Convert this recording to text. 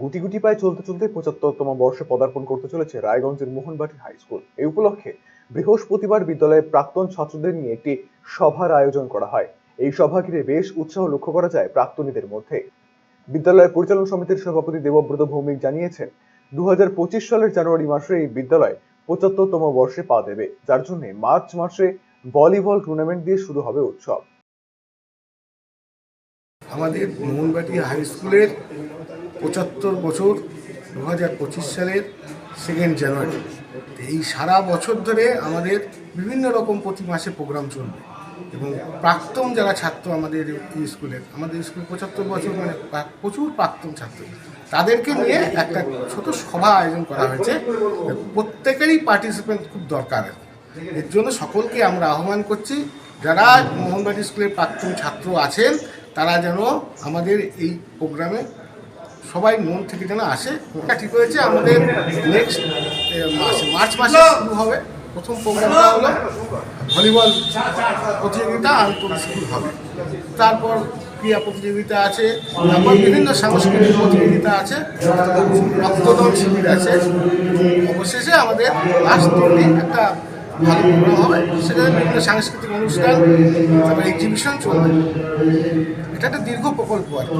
গুটি গুটি পায়ে চলতে চলতে পঁচাত্তরতম বর্ষে পদার্পণ করতে চলেছে রায়গঞ্জের মোহনবাটি হাই স্কুল। এই উপলক্ষে বৃহস্পতিবার বিদ্যালয়ের প্রাক্তন ছাত্রদের নিয়ে একটি সভার আয়োজন করা হয়। এই সভা ঘিরে বেশ উৎসাহ লক্ষ্য করা যায় প্রাক্তনীদের মধ্যে। বিদ্যালয়ের পরিচালন সমিতির সভাপতি দেবব্রত ভৌমিক জানিয়েছেন দু হাজার পঁচিশ সালের জানুয়ারি মাসে এই বিদ্যালয় পঁচাত্তরতম বর্ষে পা দেবে, যার জন্য মার্চ মাসে ভলিবল টুর্নামেন্ট দিয়ে শুরু হবে উৎসব। আমাদের মোহনবাটি হাই স্কুলের পঁচাত্তর বছর দু হাজার পঁচিশ সালের সেকেন্ড জানুয়ারি এই সারা বছর ধরে আমাদের বিভিন্ন রকম প্রতি মাসে প্রোগ্রাম চলবে এবং প্রাক্তন যারা ছাত্র আমাদের স্কুলের আমাদের স্কুল পঁচাত্তর বছর মানে প্রচুর প্রাক্তন ছাত্র। তাদেরকে নিয়ে একটা ছোট সভা আয়োজন করা হয়েছে। প্রত্যেকেরই পার্টিসিপেন্ট খুব দরকার। এর জন্য সকলকে আমরা আহ্বান করছি, যারা মোহনবাড়ি স্কুলের প্রাক্তন ছাত্র আছেন, তারা যেন আমাদের এই প্রোগ্রামে সবাই মন থেকে যেন আসে। এটা ঠিক হয়েছে, আমাদের নেক্সট মাসে, মার্চ মাসে শুরু হবে। প্রথম প্রোগ্রামটা হলো ভলিবল প্রতিযোগিতা আন্তর্জাতিক স্কুল হবে। তারপর ক্রীড়া প্রতিযোগিতা আছে, তারপর বিভিন্ন সাংস্কৃতিক প্রতিযোগিতা আছে, রক্তদান শিবির আছে। অবশেষে আমাদের লাস্ট দিনে একটা ভালো প্রোগ্রাম হবে সেখানে বিভিন্ন সাংস্কৃতিক অনুষ্ঠান, তারপর এক্সিবিশন চলবে। এটা একটা দীর্ঘ প্রকল্প আর